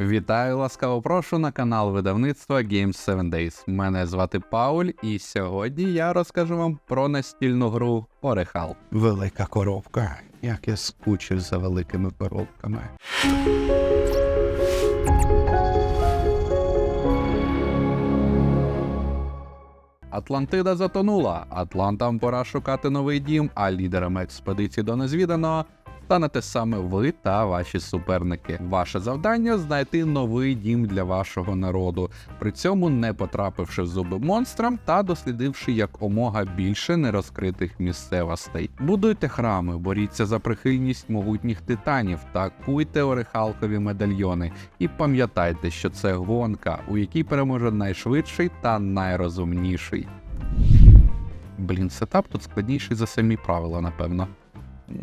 Вітаю, ласкаво прошу на канал видавництва Games 7 Days. Мене звати Пауль, і сьогодні я розкажу вам про настільну гру Орехал. Велика коробка. Як я скучив за великими коробками. Атлантида затонула. Атлантам пора шукати новий дім, а лідерами експедиції до незвіданого станете саме ви та ваші суперники. Ваше завдання знайти новий дім для вашого народу, при цьому не потрапивши в зуби монстрам та дослідивши якомога більше нерозкритих місцевостей. Будуйте храми, боріться за прихильність могутніх титанів та куйте орехалкові медальйони. І пам'ятайте, що це гонка, у якій переможе найшвидший та найрозумніший. Блін, сетап тут складніший за самі правила, напевно.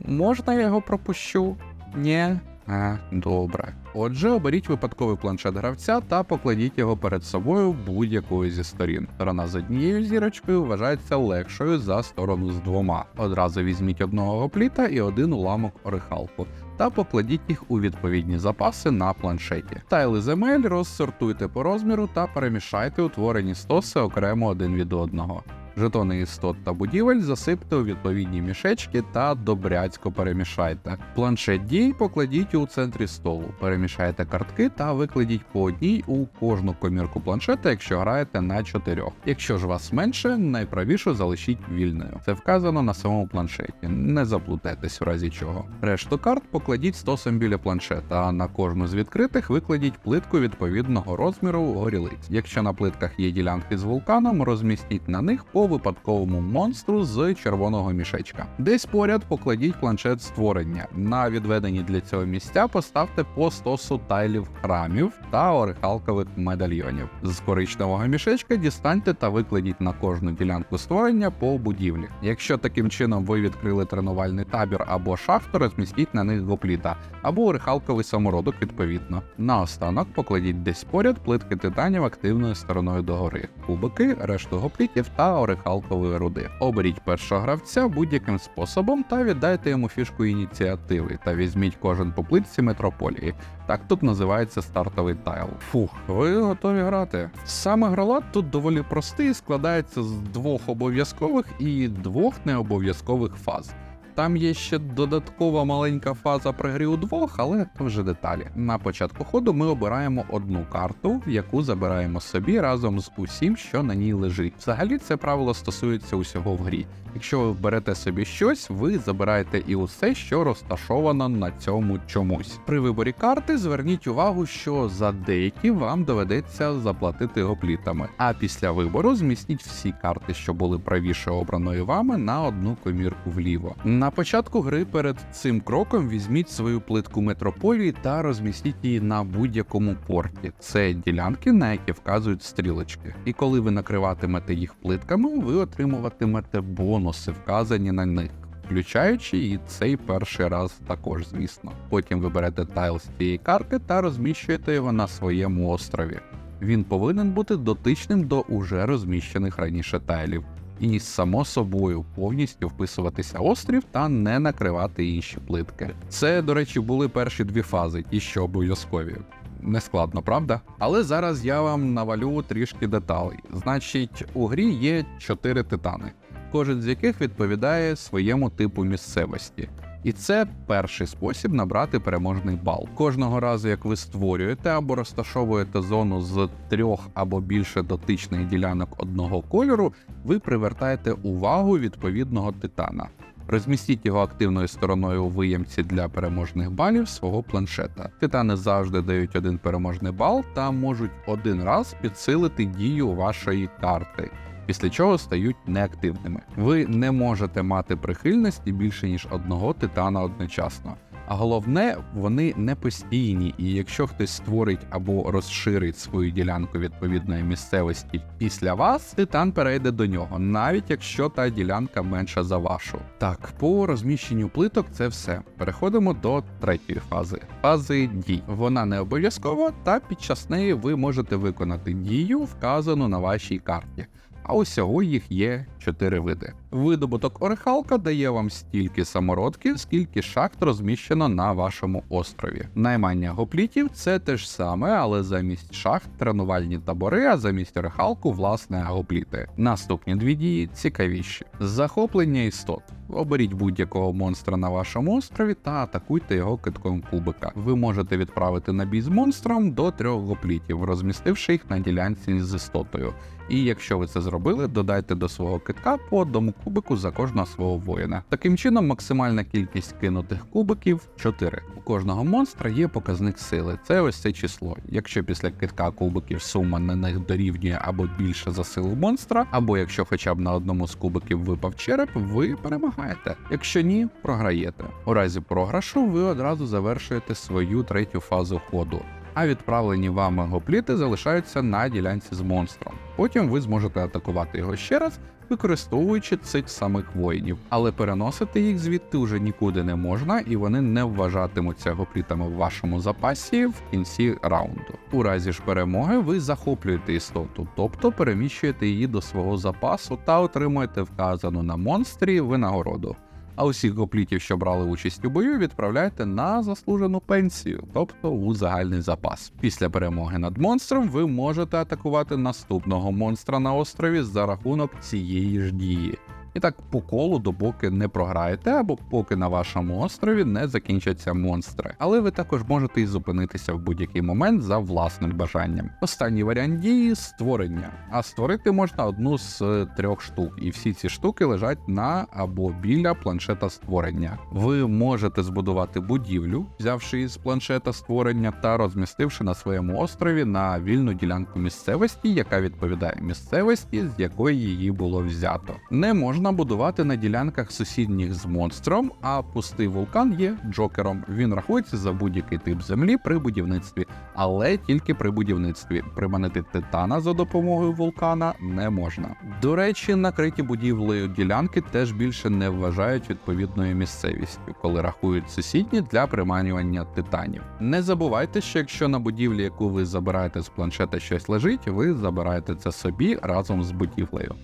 Можна я його пропущу? Ні. А, добре. Отже, оберіть випадковий планшет гравця та покладіть його перед собою будь-якою зі сторін. Сторона з однією зірочкою вважається легшою за сторону з двома. Одразу візьміть одного гопліта і один уламок орехалку. Та покладіть їх у відповідні запаси на планшеті. Тайли земель розсортуйте по розміру та перемішайте утворені стоси окремо один від одного. Жетони істот та будівель засипте у відповідні мішечки та добряцько перемішайте. Планшет дій покладіть у центрі столу, перемішайте картки та викладіть по одній у кожну комірку планшета, якщо граєте на чотирьох. Якщо ж вас менше, найправішу залишіть вільною. Це вказано на самому планшеті. Не заплутайтесь в разі чого. Решту карт покладіть стосом біля планшета, а на кожну з відкритих викладіть плитку відповідного розміру горілиць. Якщо на плитках є ділянки з вулканом, розмістіть на них по випадковому монстру з червоного мішечка. Десь поряд покладіть планшет створення. На відведені для цього місця поставте по стосу тайлів храмів та орехалкових медальйонів. З коричневого мішечка дістаньте та викладіть на кожну ділянку створення по будівлі. Якщо таким чином ви відкрили тренувальний табір або шахту, розмістіть на них гопліта або орехалковий самородок відповідно. Наостанок покладіть десь поряд плитки титанів активною стороною догори, кубики, решту гоплітів та орехалкової руди. Оберіть першого гравця будь-яким способом та віддайте йому фішку ініціативи та візьміть кожен по плитці метрополії. Так тут називається стартовий тайл. Фух, ви готові грати. Саме гралат тут доволі простий, складається з двох обов'язкових і двох необов'язкових фаз. Там є ще додаткова маленька фаза при грі у двох, але це вже деталі. На початку ходу ми обираємо одну карту, яку забираємо собі разом з усім, що на ній лежить. Взагалі це правило стосується усього в грі. Якщо ви берете собі щось, ви забираєте і усе, що розташовано на цьому чомусь. При виборі карти зверніть увагу, що за деякі вам доведеться заплатити гоплітами. А після вибору змістіть всі карти, що були правіше обраної вами, на одну комірку вліво. На початку гри перед цим кроком візьміть свою плитку метрополії та розмістіть її на будь-якому порті. Це ділянки, на які вказують стрілочки. І коли ви накриватимете їх плитками, ви отримуватимете бонуси, вказані на них. Включаючи і цей перший раз також, звісно. Потім ви берете тайл з цієї карти та розміщуєте його на своєму острові. Він повинен бути дотичним до уже розміщених раніше тайлів і само собою повністю вписуватися острів та не накривати інші плитки. Це, до речі, були перші дві фази, ті, що обов'язкові. Нескладно, правда? Але зараз я вам навалю трішки деталей. Значить, у грі є чотири титани, кожен з яких відповідає своєму типу місцевості. І це перший спосіб набрати переможний бал. Кожного разу, як ви створюєте або розташовуєте зону з трьох або більше дотичних ділянок одного кольору, ви привертаєте увагу відповідного титана. Розмістіть його активною стороною у виємці для переможних балів свого планшета. Титани завжди дають один переможний бал та можуть один раз підсилити дію вашої карти. Після чого стають неактивними. Ви не можете мати прихильності більше ніж одного титана одночасно. А головне, вони не постійні, і якщо хтось створить або розширить свою ділянку відповідної місцевості після вас, титан перейде до нього, навіть якщо та ділянка менша за вашу. Так, по розміщенню плиток це все. Переходимо до третьої фази. Фази дій. Вона не обов'язкова, та під час неї ви можете виконати дію, вказану на вашій карті. А усього їх є 4 види. Видобуток Орехалка дає вам стільки самородків, скільки шахт розміщено на вашому острові. Наймання гоплітів це те ж саме, але замість шахт тренувальні табори, а замість Орехалку власне гопліти. Наступні дві дії цікавіші: захоплення істот. Оберіть будь-якого монстра на вашому острові та атакуйте його китком кубика. Ви можете відправити на бій з монстром до трьох гоплітів, розмістивши їх на ділянці з істотою. І якщо ви це зробили, додайте до свого китка по одному кубику за кожного свого воїна. Таким чином, максимальна кількість кинутих кубиків 4. У кожного монстра є показник сили. Це ось це число. Якщо після китка кубиків сума на них дорівнює або більше за силу монстра, або якщо хоча б на одному з кубиків випав череп, ви перемагаєте. Якщо ні, програєте. У разі програшу ви одразу завершуєте свою третю фазу ходу а відправлені вами гопліти залишаються на ділянці з монстром. Потім ви зможете атакувати його ще раз, використовуючи цих самих воїнів, але переносити їх звідти вже нікуди не можна, і вони не вважатимуться гоплітами в вашому запасі в кінці раунду. У разі ж перемоги ви захоплюєте істоту, тобто переміщуєте її до свого запасу та отримуєте вказану на монстрі винагороду а усіх гоплітів, що брали участь у бою, відправляєте на заслужену пенсію, тобто у загальний запас. Після перемоги над монстром ви можете атакувати наступного монстра на острові за рахунок цієї ж дії. І так по колу, допоки не програєте, або поки на вашому острові не закінчаться монстри. Але ви також можете і зупинитися в будь-який момент за власним бажанням. Останній варіант дії створення. А створити можна одну з е, трьох штук, і всі ці штуки лежать на або біля планшета створення. Ви можете збудувати будівлю, взявши із планшета створення та розмістивши на своєму острові на вільну ділянку місцевості, яка відповідає місцевості, з якої її було взято. Не можна будувати на ділянках сусідніх з монстром, а пустий вулкан є джокером. Він рахується за будь-який тип землі при будівництві, але тільки при будівництві. Приманити титана за допомогою вулкана не можна. До речі, накриті будівлею ділянки теж більше не вважають відповідною місцевістю, коли рахують сусідні для приманювання титанів. Не забувайте, що якщо на будівлі, яку ви забираєте з планшета, щось лежить, ви забираєте це собі разом з будівлею.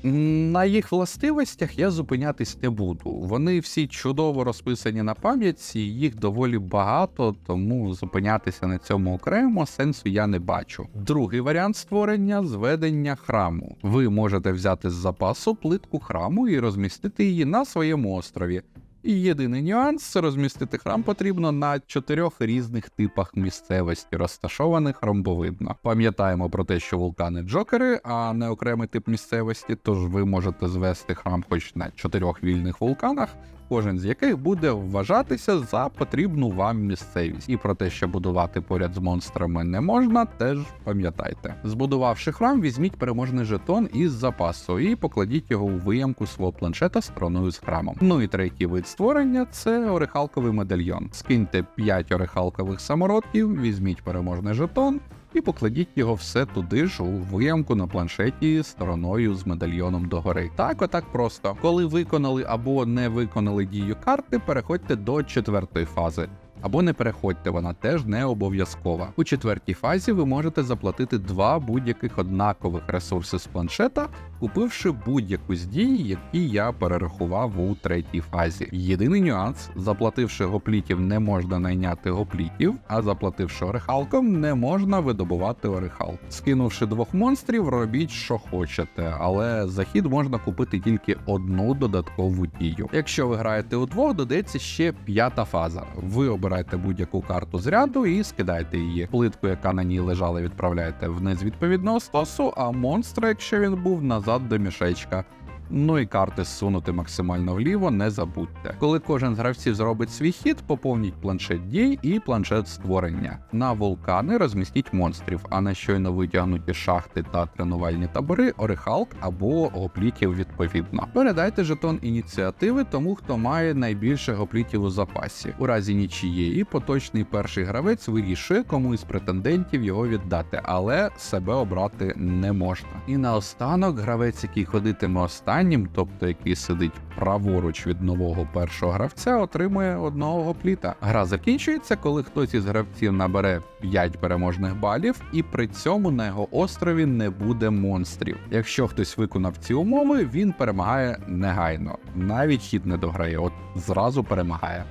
На їх властивостях я зупинятись не буду. Вони всі чудово розписані на пам'ятці, їх доволі багато, тому зупинятися на цьому окремо сенсу я не бачу. Другий варіант створення зведення храму. Ви можете взяти з запасу плитку храму і розмістити її на своєму острові. І єдиний нюанс розмістити храм потрібно на чотирьох різних типах місцевості, розташованих ромбовидно. Пам'ятаємо про те, що вулкани джокери, а не окремий тип місцевості, тож ви можете звести храм хоч на чотирьох вільних вулканах, кожен з яких буде вважатися за потрібну вам місцевість. І про те, що будувати поряд з монстрами не можна, теж пам'ятайте. Збудувавши храм, візьміть переможний жетон із запасу і покладіть його у виямку свого планшета стороною з храмом. Ну і третій вид створення це орехалковий медальйон. Скиньте 5 орехалкових самородків, візьміть переможний жетон. І покладіть його все туди ж у виямку на планшеті стороною з медальйоном догори. Так, отак просто. Коли виконали або не виконали дію карти, переходьте до четвертої фази. Або не переходьте, вона теж не обов'язкова. У четвертій фазі ви можете заплатити два будь-яких однакових ресурси з планшета, купивши будь-яку з дій, які я перерахував у третій фазі. Єдиний нюанс: заплативши гоплітів, не можна найняти гоплітів, а заплативши орехалком, не можна видобувати орехал. Скинувши двох монстрів, робіть, що хочете, але за хід можна купити тільки одну додаткову дію. Якщо ви граєте удвох, додається ще п'ята фаза. Ви обираєте будь-яку карту з ряду і скидаєте її. Плитку, яка на ній лежала, відправляєте вниз відповідного стосу, а монстра, якщо він був, назад до мішечка. Ну і карти зсунути максимально вліво, не забудьте. Коли кожен з гравців зробить свій хід, поповніть планшет дій і планшет створення. На вулкани розмістіть монстрів, а на щойно витягнуті шахти та тренувальні табори орехалк або гоплітів відповідно. Передайте жетон ініціативи тому, хто має найбільше гоплітів у запасі. У разі нічієї поточний перший гравець вирішує, кому із претендентів його віддати, але себе обрати не можна. І наостанок гравець, який ходитиме останній, останнім, тобто який сидить праворуч від нового першого гравця, отримує одного гопліта. Гра закінчується, коли хтось із гравців набере 5 переможних балів, і при цьому на його острові не буде монстрів. Якщо хтось виконав ці умови, він перемагає негайно. Навіть хід не дограє, от зразу перемагає.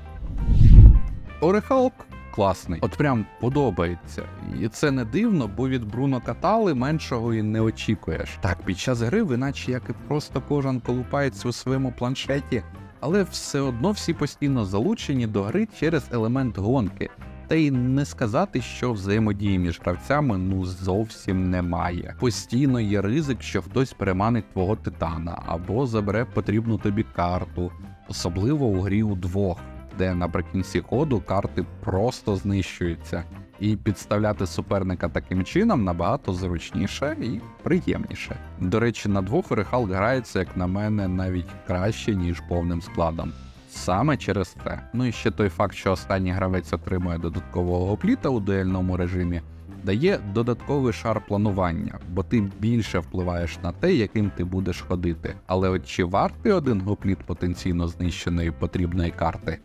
Орехалк класний, от прям подобається. І це не дивно, бо від Бруно Катали меншого і не очікуєш. Так, під час гри ви наче як і просто кожен колупається у своєму планшеті, але все одно всі постійно залучені до гри через елемент гонки. Та й не сказати, що взаємодії між гравцями ну зовсім немає. Постійно є ризик, що хтось переманить твого титана або забере потрібну тобі карту, особливо у грі удвох, де наприкінці ходу карти просто знищуються, і підставляти суперника таким чином набагато зручніше і приємніше. До речі, на двох Орехал грається, як на мене, навіть краще ніж повним складом. Саме через це. Ну і ще той факт, що останній гравець отримує додаткового опліта у дуельному режимі, дає додатковий шар планування, бо ти більше впливаєш на те, яким ти будеш ходити. Але от чи вартий один гопліт потенційно знищеної потрібної карти?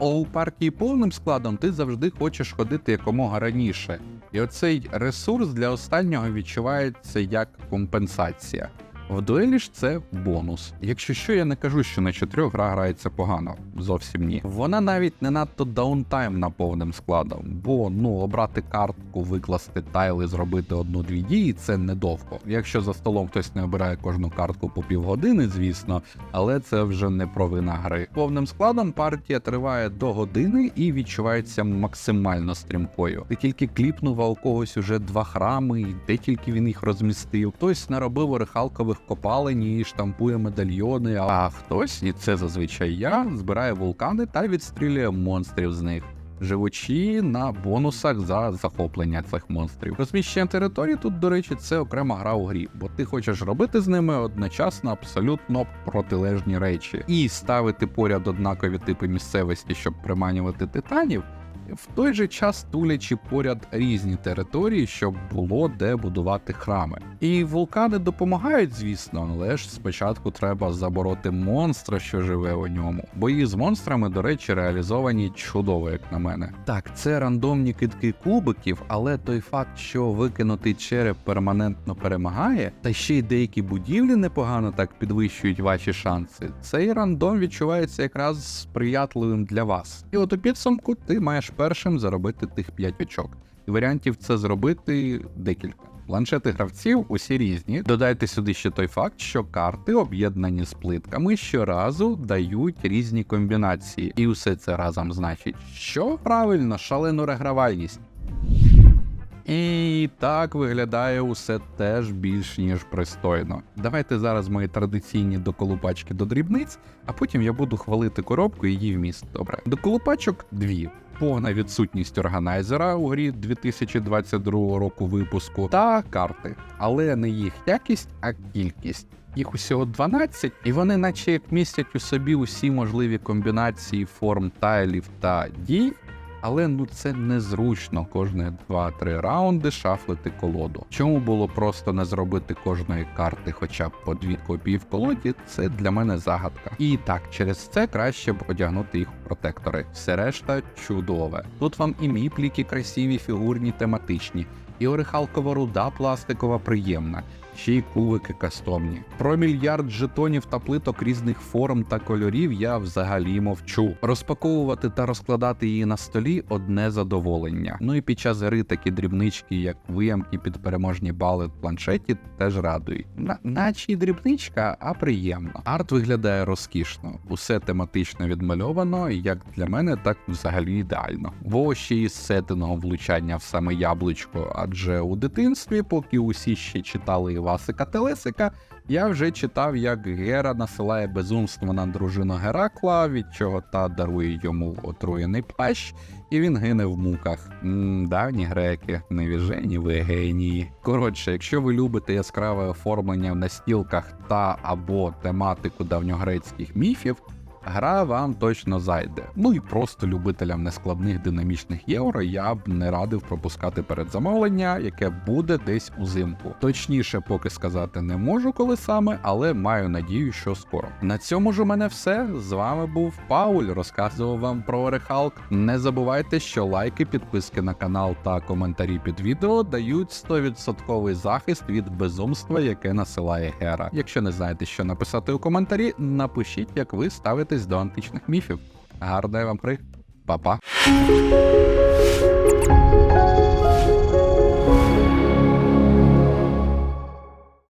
У партії повним складом ти завжди хочеш ходити якомога раніше, і оцей ресурс для останнього відчувається як компенсація. В дуелі ж це бонус. Якщо що, я не кажу, що на чотирьох гра грається погано, зовсім ні. Вона навіть не надто даунтаймна повним складом, бо ну обрати картку, викласти тайли, зробити одну-дві дії це недовго. Якщо за столом хтось не обирає кожну картку по півгодини, звісно, але це вже не провина гри. Повним складом партія триває до години і відчувається максимально стрімкою. Ти тільки кліпнув, у когось уже два храми, і де тільки він їх розмістив. Хтось наробив орехалкових копалень і штампує медальйони, а хтось, і це зазвичай я, збирає вулкани та відстрілює монстрів з них. Живучи на бонусах за захоплення цих монстрів. Розміщення території тут, до речі, це окрема гра у грі, бо ти хочеш робити з ними одночасно абсолютно протилежні речі і ставити поряд однакові типи місцевості, щоб приманювати титанів. В той же час тулячи поряд різні території, щоб було де будувати храми. І вулкани допомагають, звісно, але ж спочатку треба забороти монстра, що живе у ньому. Бої з монстрами, до речі, реалізовані чудово, як на мене. Так, це рандомні китки кубиків, але той факт, що викинутий череп перманентно перемагає, та ще й деякі будівлі непогано так підвищують ваші шанси. Цей рандом відчувається якраз сприятливим для вас. І от у підсумку ти маєш першим заробити тих 5 очок. І варіантів це зробити декілька. Планшети гравців усі різні. Додайте сюди ще той факт, що карти, об'єднані з плитками, щоразу дають різні комбінації. І усе це разом значить, що правильно, шалену регравальність. І так виглядає усе теж більш ніж пристойно. Давайте зараз мої традиційні доколупачки до дрібниць, а потім я буду хвалити коробку і її вміст. Добре. Доколупачок дві. Повна відсутність органайзера у грі 2022 року випуску та карти, але не їх якість, а кількість. Їх усього 12, і вони, наче як містять у собі усі можливі комбінації форм тайлів та дій, але ну це незручно кожні 2-3 раунди шафлити колоду. Чому було просто не зробити кожної карти хоча б по дві копії в колоді, це для мене загадка. І так, через це краще б одягнути їх в протектори. Все решта чудове. Тут вам і міпліки красиві, фігурні, тематичні, і орехалкова руда пластикова приємна. Ще й кувики кастомні. Про мільярд жетонів та плиток різних форм та кольорів я взагалі мовчу. Розпаковувати та розкладати її на столі одне задоволення. Ну і під час гри такі дрібнички, як виямки під переможні бали в планшеті, теж радують. На, наче й дрібничка, а приємно. Арт виглядає розкішно, усе тематично відмальовано, як для мене, так взагалі ідеально. Во ще із сеттингом влучання в саме яблучко, адже у дитинстві, поки усі ще читали Івасика Телесика, я вже читав, як Гера насилає безумство на дружину Геракла, від чого та дарує йому отруєний плащ, і він гине в муках. м давні греки, невіжені ви генії. Коротше, якщо ви любите яскраве оформлення в настілках та або тематику давньогрецьких міфів. Гра вам точно зайде. Ну і просто любителям нескладних динамічних євро я б не радив пропускати передзамовлення, яке буде десь узимку. Точніше, поки сказати не можу, коли саме, але маю надію, що скоро. На цьому ж у мене все. З вами був Пауль. Розказував вам про Орехалк. Не забувайте, що лайки, підписки на канал та коментарі під відео дають 100% захист від безумства, яке насилає Гера. Якщо не знаєте, що написати у коментарі, напишіть, як ви ставитесь до античних міфів. Гарної вам при, Па-па.